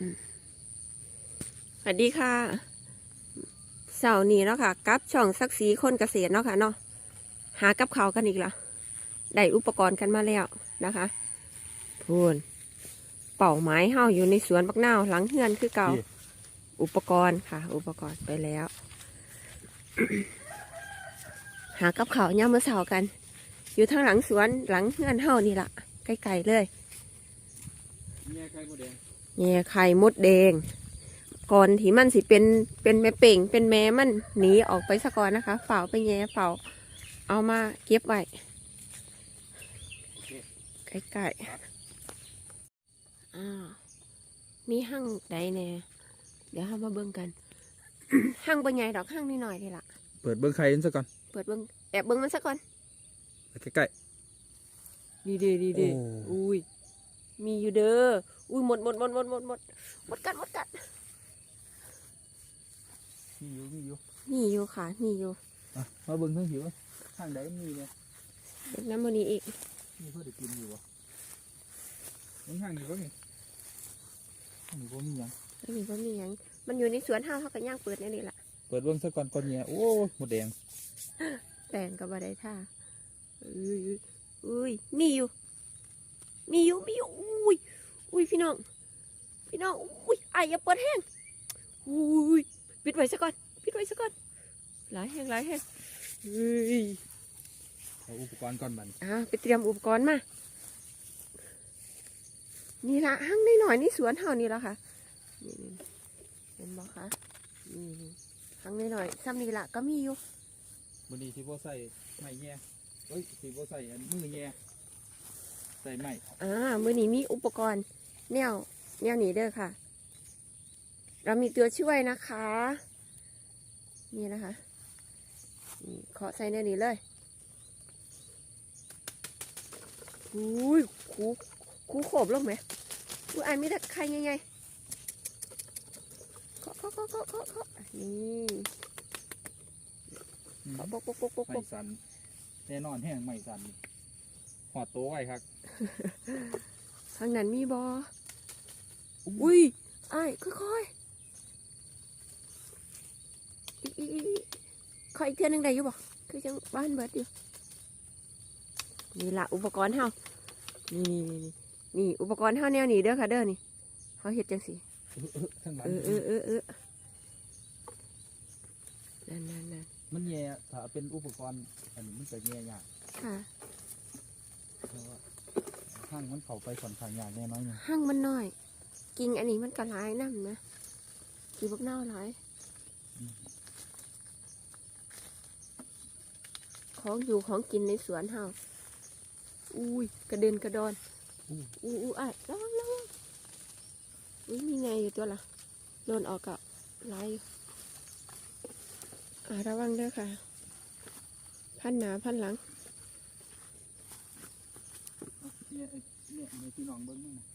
อืมสวัสดีค่ะเสาร์นี้เนาะค่ะกับช่องสักสีคนเกษตรเนาะค่ะเนาะหากับเขาวกันอีกละได้อุปกรณ์กันมาแล้วนะคะพูนเป่าไม้เฮาอยู่ในสวนบักนาวหลังเฮือนคือเก่านี่อุปกรณ์ค่ะ อุปกรณ์ไปแล้ว หากับเขาวย่ามมื่อเสาร์กัน อยู่ทางหลังสวนหลังเฮือนเฮานี่ละใกล้ๆเลยแง่ไข่มดแดง แง่ไข่มดแดง ก่อนที่มันสิเป็นเป็นแม่เป่ง เป็นแม่มันหนีออกไปซะก่อนนะคะฝ่าไปแง่ฝ่าเอามาเก็บไว้ใกล้ๆอ่ามีห้างใดแน่เดี๋ยวเรามาเบิ่งกัน ห้างเป็นไงดอกห้างนิดหน่อยนี่ล่ะเปิดเบิ้งไข่นั่นซะก่อน เปิดเบิ่งแอบเบิ่งมันซะก่อนไปใกล้ดีเด้ดีๆเด้โอ้อุ้ย มีอยู่เด้อ อุ้ยหมดหมดหมดหมดหมดหมดหมดกัดหมดกัดมีอยู่มีอยู่มีอยู่ค่ะมีอยู่อะมาเบิ้งทั้งหิวข้างใดมีเนี่ยเด็กน้ำมันนี้อีกมีเพื่อได้กินอยู่วะมันข้างนี้ก็มีข้างนี้ก็มีหยังไม่มีว่ามีหยังมันอยู่ในสวนห้าวเขากันย่างเปิดแนี่นี่แหละเปิดเบิ้งซะก่อนก่อนเนี่ยโอ้ยมดแดงแปลงกับบาไดท่าอุ้ยอุ้ยมีอยู่มีอยู่มีอยู่อุ้ย อุ้ยพี่น้อง พี่น้อง อุ้ยไอ้อย่าเปิดแห้งอุ้ยปิดไว้ซะก่อนปิดไว้ซะก่อนหลายแห้งหลายแห้งเฮ้ยเอาอุปกรณ์ก่อนบัดนอ่าไปเตรียมอุปกรณ์มา นี่ละหั่งได้หน่อยๆนี่สวนเฮานี่ละค่ะนี่นี่เห็นบ่คะนี่นี่หั่งได้หน่อยๆซ้ำนี่ละก็มีอยู่วันนี้ที่พ่ใส่ไม้แง่เอ้ยที่พ่ใส่อันมือแง่ใส่ไม้อ่ามื้อนี้มีอุปกรณ์ แนวแนวนี้เด้อค่ะ เรามีตัวช่วยนะคะ นี่นะคะนี่เคาะใส่ในนี้เลยอุ้ยคูคูโขบลงไหมอุ้ยอันมีแต่ใครยังไงเคาะเคาะเคาะเคาะเคาะเคาะนี่อืมเคาะปกปกปกปกไม้สันแน่นอนแห้งไม้สันนี่หอดโต๊ะไว้ครับข้างนั้นมีบอ อุ้ยไอ้ายค่อยๆอีกอีกอีกอีกขออีกเทื่อหนึงได้อยู่บ่คือจังบ้านเบิดอยู่นี่ละอุปกรณ์เฮานี่นี่นี่นี่อุปกรณ์เฮาแนวนี้เด้อค่ะเด้อนี่เขาเฮ็ดจังสิข้างหลังเออเออเออเออนั่นนั่นนั่นมันแง่ถ้าเป็นอุปกรณ์อันนี้มันจะแง่ยากค่ะเพราะว่าห้างมันเข้าไปค่อนข้างยากแน่น้อยหนึงห้างมันน้อย กิ่งอันนี้มันก็หลายน้ำนะกี่บักเน่าหลายของอยู่ของกินในสวนเฮาอุ้ยกระเด็นกระดอนอู้อู้อู้อะระวังระวังอุ้ยมีไงอยู่ตัวละโดนออกกับลายอยู่อะระวังเด้อค่ะ พันหนาพันหลังเนี่ยไอ้เนี่ยในพี่น้องเบิ้งนี่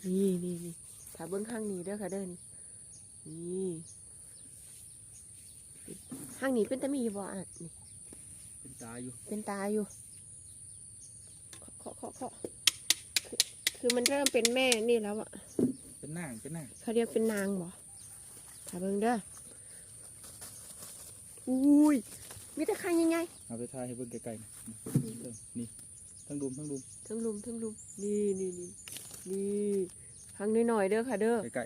นะนี่นี่นี่ถ้าเบิ้งข้างนี้เด้อค่ะเด้อนี่นี่ข้างนี้เป็นตะมีอยู่บ่อะนี่เป็นตาอยู่ เป็นตาอยู่เคาะเคาะเคาะคือคือมันเริ่มเป็นแม่นี่แล้วอะเป็นนางเป็นนางเขาเรียกเป็นนางบ่ถ้าเบิ่งเด้ออุ้ยมีแต่ใครยังไงเอาไปทายให้เบิ้งไกลๆนะนี่ทั้งดุมทั้งดุมทั้งลุมทั้งลุมนี่นี่นี่ นี่ทางน้อยๆเด้อค่ะเด้อใกล้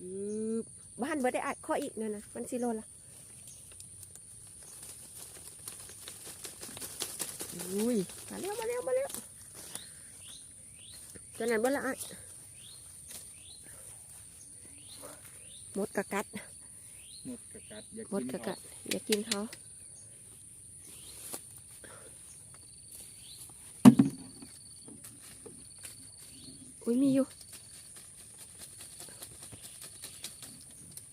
อือบ้านเบิดได้อัดข้ออีกนั่นนะมันสิโลละอุ้ยมาเร็วมาเร็วมาเร็วตอนนั้นเบิดละอัดมดกะกัดๆหมดกระกัดอยากมดกินกะอกัอกดอย่ากินเขา อุ้ยมีอยู่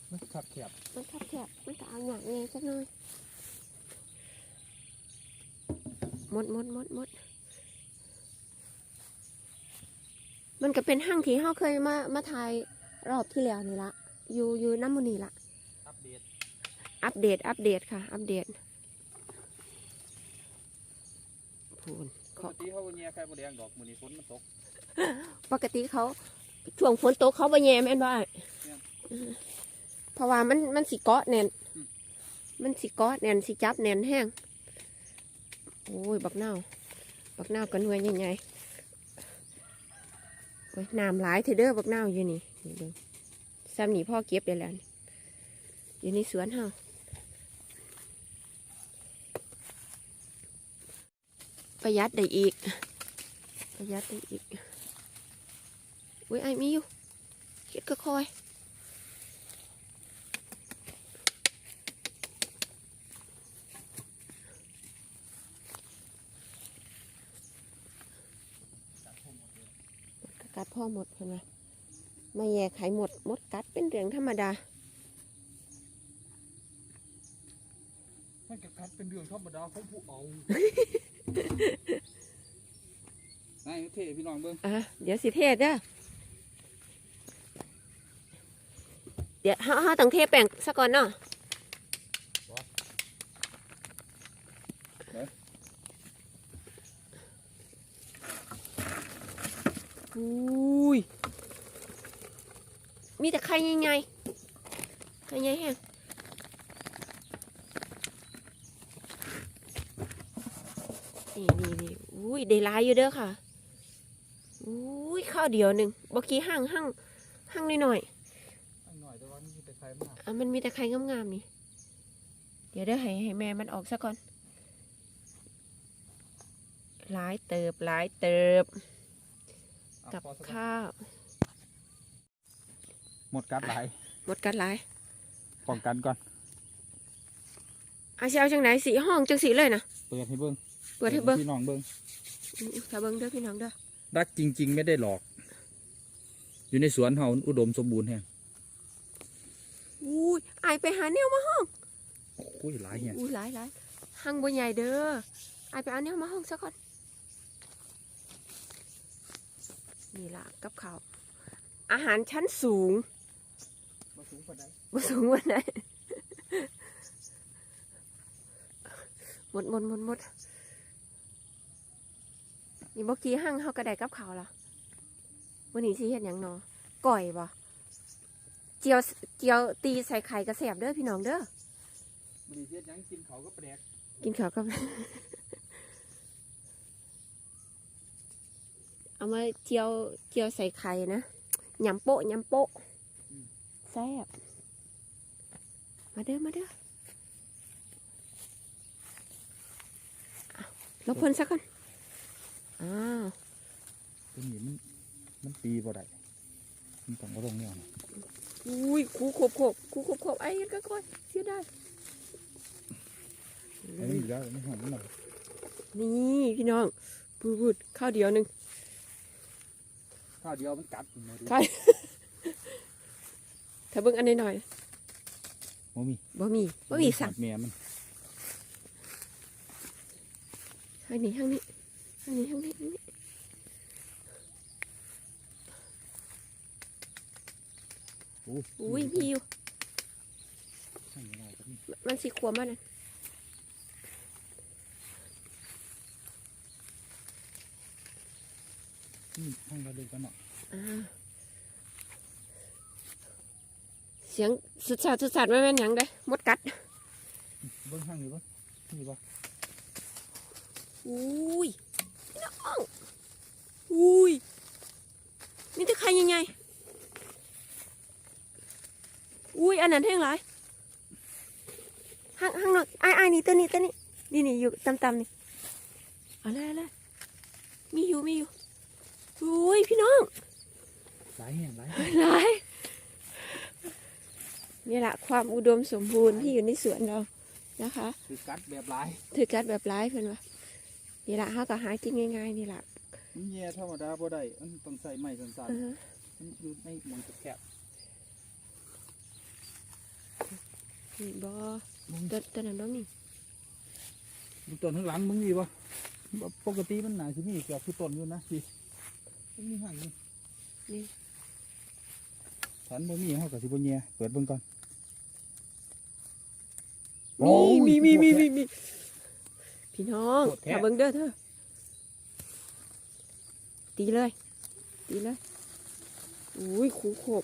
มันขับแคบมันแคบแคบมันก็เอาหนักไงสักหน่อยหมดหมดหมดหมดมันก็เป็นห้างที่เขาเคยมามาถ่ายรอบที่แล้วนี่ละอยู่อยู่น้ำมันนี่ละอัปเดตอัปเดตอัปเดตค่ะ อัปเดตพูนปกติเขาเนี่ยไข่มดแดงดอกมือนี้ฝนมันตก ปกติเขาช่วงฝนตกเขาบ่แย่แม่นบ่าเพราะว่ามันมันสิเกาะแน่น มันสิเกาะแน่นสิจับแน่นแห้ง โอ้ย บักเน่าวบักเน่าวกันหน่วยใหญ่ๆโอ้ยน้ำหลายเถอะเด้อบักเน่าวอยู่นี่นี่ด้อซ้ำนี่พ่อเก็บได้แล้วอยู่ในสวนเฮาประหยัดได้อีก ประหยัดได้อีก อุ้ยไอ้มีอยู่เฮ็ดก็คอยกัดพ่อหมดเห็นไหมมาแย่ไขหมดมดกัดเป็นเรื่องธรรมดามันก็กัดเป็นเรื่องธรรมดาของผู้เอานายเท่พี่น้องเบิ่งอะเดี๋ยวสิเทศเด้อ ดี๋ยวห้าห้าต้องเทแป้งซะก่อนเนาะอุ้ย มีแต่ไข่ใหญ่ๆไข่ใหญ่แห้งนี่นี่นี่อุ้ย ได้ลายอยู่เด้อค่ะ อุ้ย ข้าวเดียวหนึ่งบกี้ห้างห้างห้างหน่อยอันหน่อย แต่ว่ามันมีแต่ใครมากๆอะมันมีแต่ไข่งามๆนี่ เดี๋ยวเด้อให้ให้แม่มันออกซะก่อน หลายเติบหลายเติบ อะกับพอสักข้าวหมดกัดหลายหมดกันหลายป้องกันก่อน อาเชียวจังไหนสีห้องจังสีเลยนะเปิดให้เบิ่งเปิดให้เบิ้งพี่น้องเบิ่งอื้อถ้าเบิ้งเด้อพี่น้องเด้อ รักจริง ๆ ไม่ได้หลอก อยู่ในสวนเฮาอุดมสมบูรณ์แฮง อุ้ยอายไปหาแนวมาห้องโอ้ยหลายแฮงอุ้ยหลายหลายห้างบนใหญ่เด้ออายไปเอาแนวมาห้องซะก่อนนี่ล่ะกับข้าวอาหารชั้นสูงบ่สูงปานใดบ่สูงวันไหนหมดหมดหมดหมดนี่เมื่อกี้ห้างเขากระไดกับเขาวละวันนี้สิเห็นอย่างหนอก่อยบ่ เจียวเจียวตีใส่ไข่กระแสบเด้อพี่น้องเด้อบ่ได้เฮ็ดหยังกินเขาวก็แปลกกินข้าวกับ เอามาเจียวเจียวใส่ไข่นะยำโปะยำโปะแซ่บมาเด้อมาเด้อลบเพิ่นสักก่อนอ้าว ตัวนี้มันมันตีบ่ได้มันต้องบ่ลงแนวนะ อุ้ยคูขบขบคูขบขบไอ้เฮ็ดก็ค่อยเสียได้ไอ้นี่แล้วมันหอมมันหน่อยนี่พี่น้องพูดพูดข้าวเดียวหนึ่งข้าวเดียวมันกัดอยู่หมดเลยข้าวถ้าเบิ่งอันหน่อยบ่มีๆบ่มีบ่มีสั่งแม่มันทางนี้ทางนี้ทางนี้ทางนี้ทางนี้ โอ้อุ้ยมีอยู่ข้างในก็มีมันสีขวบมานั่นอืมข้างเราดูกันเนาะอ่าเสียงสุดสาดสุดสาดไม่แม่นหยังเด้มดกัดเบิ่งข้างนี้บ่นี่บ่อุ้ยพี่น้องอุ้ยมีแต่ไข่ใหญ่ๆ อุ้ยอันนั้นแห้งหลายห้างห้างหน่อยไอ้ไอ้ายนี่ตัวนี้ตัวนี้นี่นี่อยู่ตำๆนี่เอะไรอะไรมีอยู่มีอยู่อุ้ยพี่น้องหลายแห่งหลายหลายนี่แหละความอุดมสมบูรณ์ที่อยู่ในสวนเรานะคะคือกัดแบบหลายถือกัดแบบร้ายเพื่อนวะนี่แหละเขาก็หากินง่ายๆนี่แหละมันแย่ธรรมดาบ่ได้มันต้องใส่ไม้สั้นเออๆมันอยู่ในหมองแคบ นี่บอๆมึงตัวตัวนั้นบ่มีมึงต้นข้างหลังมึงมีบ่บ่ปกติมันน่าสิมีเกือบทุกต้นอยู่นะพี่มันมีห่างนี่นี่ฉันบ่มีเฮาก็สิบ่แย่เปิดเบิ่งก่อนมีมีมีมีโอ้ยมีมีพี่น้องโคตรแท้ถ้าเบิ่งเด้อเธอตีเลยตีเลยอุ้ยคูโขบ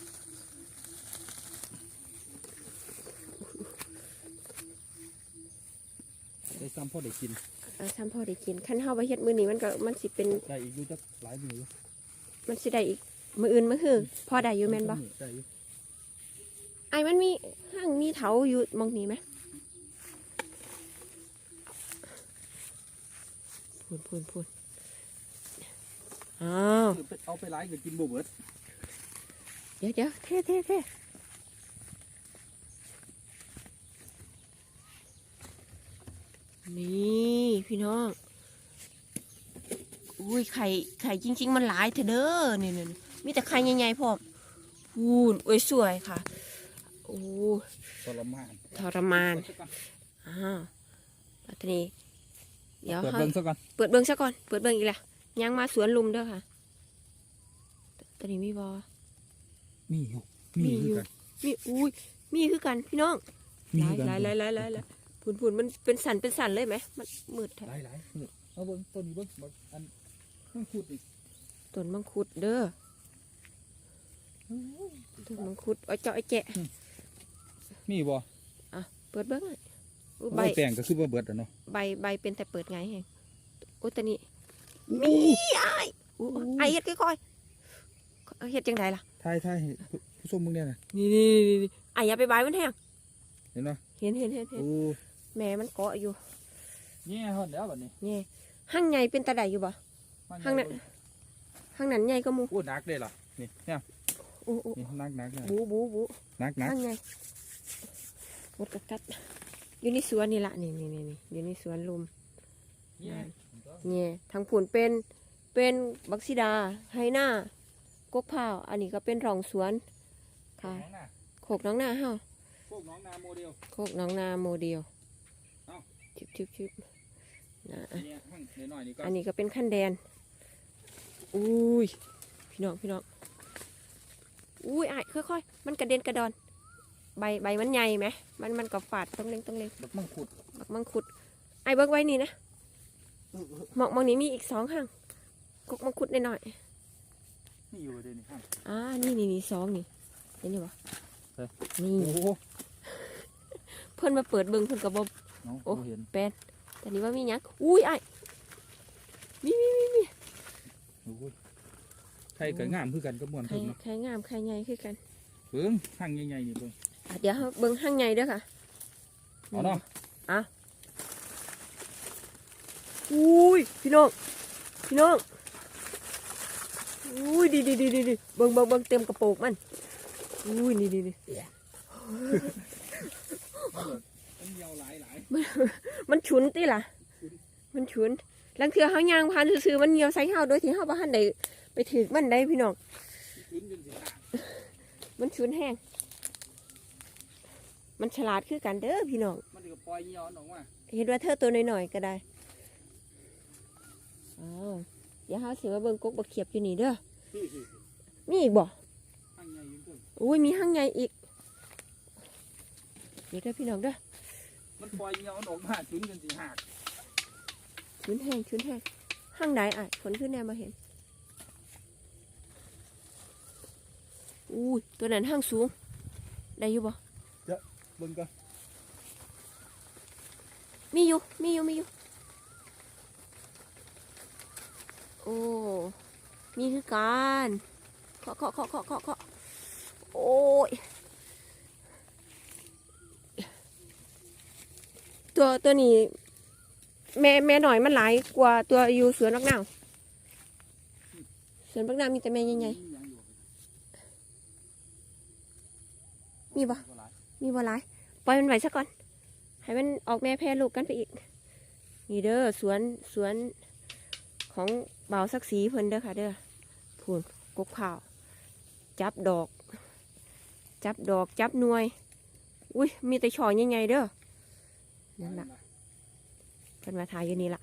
ได้ ซ้ำพ่อได้กินเอาซ้ำพอได้กินขั้นเฮาไปเฮ็ดมื้อนี้มันก็มันสิเป็นได้อีกอยู่จักหลายมืออยู่มันสิได้อีกมื้ออื่นมื้อหือพอได้อยู่แม่นบ่ได้อยู่ไอ้มันมีห้างมีเถาอยู่หมองนี้ไหมพูนพูนพูนอ้าวเอาไปหลายก็กินบ่เบิดเดี๋ยวเดี๋ยวเท่เท่เท่ นี่พี่น้อง อุ้ยไข่ไข่จริง ๆ มันหลายเถอะเด้อนี่นี่นี่มีแต่ไข่ใหญ่ๆพร้อมพูนโอ้ยสวยค่ะ โอ้ทรมานทรมานอ้าวปัตตานีเดี๋ยวเปิดให้เบิ่งซะก่อนเปิดเบิ้งซะก่อนเปิดเบิ้งอีกและยังมาสวนลุมเด้อค่ะตอนนี้มีบอมีอยู่มีมีออยู่ยู่กันมีอุ้ยมีคือกันพี่น้องมีหลายคือกันหลายหลายหลายหลาย หลายผุนผุนมันเป็นสันเป็นสันเลยไหมมันมืดแท้หลายหลายนี่เอาเบิ่งต้นนี้เบิ่งบักอันมันขุดอีกต้นมังคุดเด้อต้นมังคุดเอาเจาะไอ้แจะมีบ่อะเปิดเบิ้งอะอุ๊ยใบใบแป้งก็คือบ่เบิดอะเนาะใบใบเป็นแต่เปิดไงแฮงโอ้ตอนนี้มีไอ้ายอู้ไอ้เฮ็ดค่อยๆเอาเฮ็ดจังไดล่ะทายทายให้ผู้ผู้ชมมึงเนี่ยนะนี่นี่นี่นี่ไอ้อย่าไปบายมันแห้งเห็นเนาะเห็นเห็นเห็นเห็นโอ้ แม่มันเกาะอยู่นี่ฮอดแล้วบัดนี้นี่ห้างใหญ่เป็นตาใดอยู่บ่ข้างนั้นห้างนั้นใหญ่ก็มูโอ้หนักเด้ล่ะนี่เนี่ยโอ้โอ้นี่หนักหนักเนี่ยบูบูบูหนักหนักห้างใหญ่หมดกระกัดอยู่ในสวนนี่ละนี่นี่นี่นี่อยู่ในสวนลุมนี่เนี่ยทางผุนเป็นเป็นบักซิดาไฮหน้ากกพร้าวอันนี้ก็เป็นร่องสวนค่ะน้องนาโขกน้องนาเฮาพวกน้องนาโมเดลโคกน้องนาโมเดลเอ้า ชิบชิบชิบนะเนี่ยหั่งหน่อยๆนี่ก็อันนี้ก็เป็นขั้นแดน อุ้ย พี่น้อง พี่น้อง อุ้ยไอ้ายค่อยๆ มันกระเด็นกระดอน ใบใบมันใหญ่ไหม มันมันก็ฝาดต้องเล็งต้องเล็งบักมังคุดบักมังคุด ไอ้เบิกไว้นี่นะหมอกมองนี้มีอีกสองห้างกกมังคุดหน่อยนี่อยู่เด้นี่หั่งๆอ่า นี่นี่นี่สองนี่เห็นอยู่ปะเฮ้ยนี่โอ้โหเพิ่นมาเปิดเบิ่งเพิ่นก็บ่น้อง โอ้บ่เห็นเป็นแต่นี่ว่ามีหยังอุ้ยไอ้ายมีมีมีมีโอ้โหไข่ก็งามคือกันก็ม่วนใครเพิ่นเนาะใครงามใครใหญ่คือกันเบิ่งหั่งใหญ่ๆนี่เบิ่งอะเดี๋ยวเราเบิ่งห้างใหญ่เด้อค่ะเอาเนาะอะอุ้ยพี่น้องพี่น้องอุ้ยดีดีดีดีดีเบิ่งเบิ่งเบิ่งเต็มกระโปรงมันอุ้ยนี่นี่นี่ มันยาวหลายหลายมันฉุนติล่ะ มันฉุนลังเทือเฮายางผ่านซื่อๆมันเหนียวใส่เฮาโดยที่เฮาบ่ทันได้ไปถึกมันได้พี่น้องขึ้นจนสิขาดมันฉุนแห้ง มันฉลาดคือกันเด้อพี่น้องมันก็ปล่อยย้อนออกมาเห็นว่าเธอตัวน้อยๆก็ได้อ๋อเดี๋ยวเฮาสิมาเบิ่งกกบักเขียบอยู่นี่เด้อพี่พี่มีอีกบ่หั่งใหญ่อยู่เพิ่นอุ้ยมีห้างใหญ่อีกเดี๋ยวเด้อพี่น้องเด้อ มันปล่อยย้อนออกมาขึ้นจนสิหักชุนแห้งชุนแห้งห้างไหนอะผลขึ้นแนวมาเห็นอุ้ยตัวนั้นห้างสูง ได้อยู่บ่เบิ่งก็มีอยู่ มีอยู่ มีอยู่ โอ้ มีคือการเคาะเคาะเคาะเคาะเคาะเคาะโอ้ย ตัวตัวนี้ แม่แม่หน่อยมันหลายกว่าตัวอยู่สวนบักนาวสวนบักนาวมีแต่แม่ใหญ่ๆมีบ่มีบ่หลายปล่อยมันไว้ซะก่อน ให้มันออกแม่แพร่ลูกกันไปอีก นี่เด้อสวนสวนของเบาสักสีเพิ่นเด้อค่ะ เด้อพูนกกข้าว จับดอก จับดอกจับหน่วย อุ้ยมีแต่ช่อใหญ่ๆเด้อ นั่นละเพิ่นมาถ่ายอยู่นี่ละ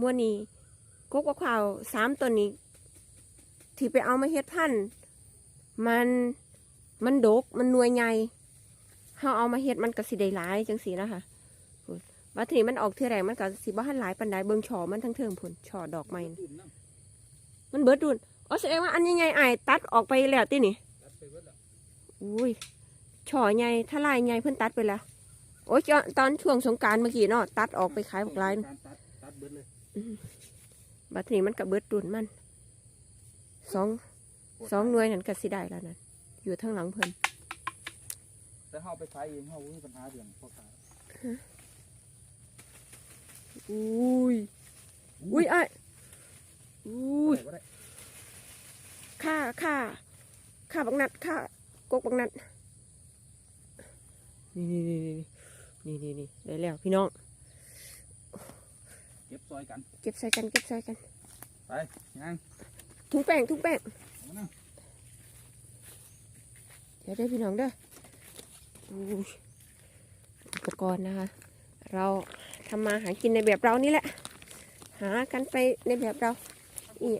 มื่อนี้กกข้าวสามต้นนี้ ที่ไปเอามาเฮ็ดพันธุ์มันมันดกมันหน่วยใหญ่เฮาเอามาเฮ็ดมันก็สิได้หลายจังสีนะคะพุ่นว่าทีนี้มันออกเท่าไรมันก็สิบ่ทันหลายปานใดเบิ่งช่อมันทั้งเทิงพุ่นช่อดอกไม้น่ะมันเบิดดุนอ๋อแสดงว่าอันยังไงไอ้ายตัดออกไปแล้วตินี่ตัดไปเบิดแล้วอุ้ย ช่อใหญ่ถ้าลายใหญ่เพิ่นตัดไปแล้วโอ้ยตอนช่วงสงการเมื่อกี้เนาะตัดออกไปขายบักลายบัตัดเบิดเลยบัดนี้มันก็เบิดตุนมันสองสองหน่วยนั่นก็สิได้แล้วนั่นอยู่ทางหลังเพิ่นแต่เฮาไปขายเองเฮาบ่มีปัญหาเรื่องพ่อขายอุ้ยอุ้ยไอ้อุ้ยได้บ่ได้ค่าค่าค่าบักนัดค่ากกบักนัด นี่นี่นี่นี่นี่นี่ได้แล้วพี่น้อง เก็บซอยกัน เก็บใส่กันเก็บใส่กันไปยังถุงแป้งถุงแป้งเอามานั่งเดี๋ยวได้อพี่น้องเด้ออุ้ยอุปกรณ์นะคะ เราทำมาหากินในแบบเรานี่แหละ หากันไปในแบบเรานี่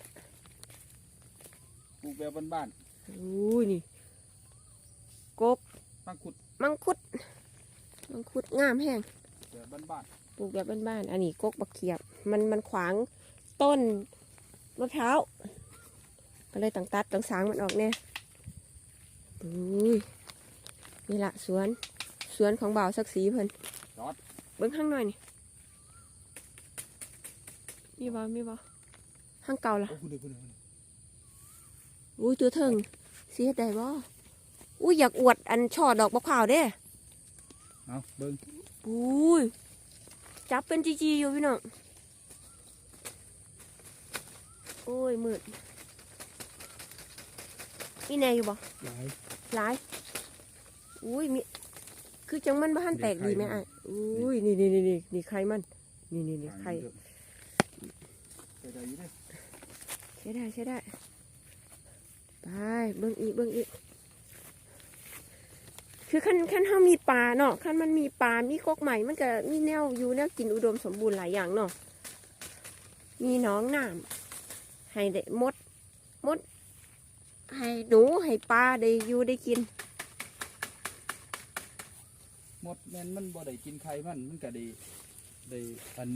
ปลูกแบบบ้านอุ้ยนี่กกๆมังคุด มังคุด มังคุดงามแห้งแบบบ้านปลูกแบบบ้านๆอันนี้กกบักเขียบ มันมันขวางต้นมะพร้าวก็เลยต้องตัดต้องสางมันออกเนี่ยอุ้ยนี่ละสวน สวนของบ่าวสักสีเพิ่นๆจอดเบิ้งข้างหน่อยนี่มีบ่มีบ่ข้างเก่าล่ะโอ้คุณเด้อคุณเด้ออุ้ยตัวเถิงสีเฮ็ดได้บ่ อุ้ยอยากอวดอันช่อดอกมะพร้าวเด้เอาเบิ่งอุ้ยจับเป็นจีจีอยู่พี่น้องโอ้ยมืดนี่แน่อยู่บ่หลายหลายอุ้ยมีคือจังมันบ้านแตกดีไหมเดี๋ยวไข่อะอุ้ยนี่นี่นี่นี่นี่ไข่มัน นี่นี่นี่ไข่ไปได้อยู่เด้อใช้ได้ใช้ได้ไปเบิ่งอีกเบิ่งอีก คือขั้นขั้นเฮามีปลาเนาะขั้นมันมีปลา มีกกใหม่มันก็มีแนวอยู่แนวกินอุดมสมบูรณ์หลายอย่างเนาะมีหน้องน้ำให้ได้มดมด ให้หนูให้ปลาได้อยู่ได้กินหมดแม่นมันบ่ได้กินไข่มันมันก็ได้ได้อัน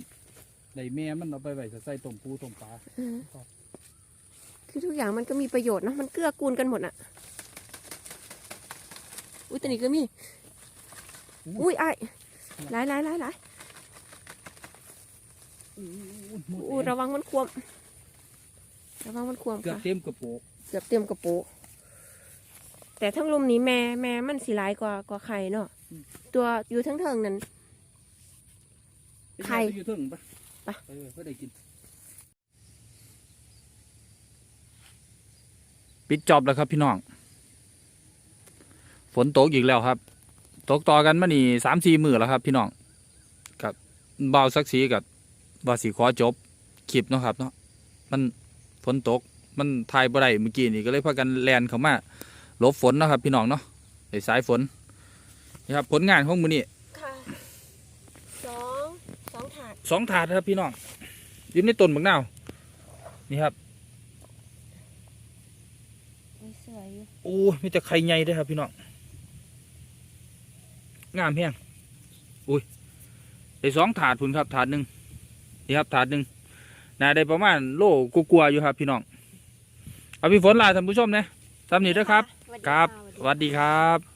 ได้แม่มันเอาไปไว้ใส่ต้มปูต้มปลา คือทุกอย่างมันก็มีประโยชน์เนาะมันเกื้อกูลกันหมดอะ อุ้ยตัวนี้ก็มี อุ้ยไอ้ายหลายหลายหลายหลายอู้อู้ระวังมันควมระวังมันควมเกือบค่ะเต็มกระโปงเกือบเต็มกระโปะแต่ทั้งลุมนี้แม่แม่มันสีลายกว่ากว่าไข่เนาะตัวอยู่ทั้งเทิงนั้น ไข่ไปอยู่เทึงปะไปเออเพื่อได้กินปิดจอบแล้วครับพี่น้อง ฝนตกอีกแล้วครับ ตกต่อกันมานี่สามสี่มือแล้วครับ พี่น้องกับเบาสักสีกับว่าสีขอจบคลิปเนาะครับเนาะมันฝนตกมันทายบ่ได้เมื่อกี้นี่ก็เลยพากันแลนเข้ามาหลบฝนเนาะครับ พี่น้องเนาะไอ้สายฝนนี่ครับผลงานของมือนี่ค่ะสองสองถาดสองถาดครับพี่น้องอยู่ในต้นบักนาวนี่ครับมีสวยอยู่โอ้ยมีแต่ไข่ใหญ่เด้วยครับพี่น้อง งามเพียงอุ้ยได้สองถาดพุ่นครับถาดหนึ่งนี่ครับถาดหนึ่งน่าได้ประมาณโลกลัวาๆอยู่ครับ พี่น้องเอาพี่ฝนลาท่านผู้ชมนะทำนี่ด้วยครับสวัสดีครับะสวัสดีครับ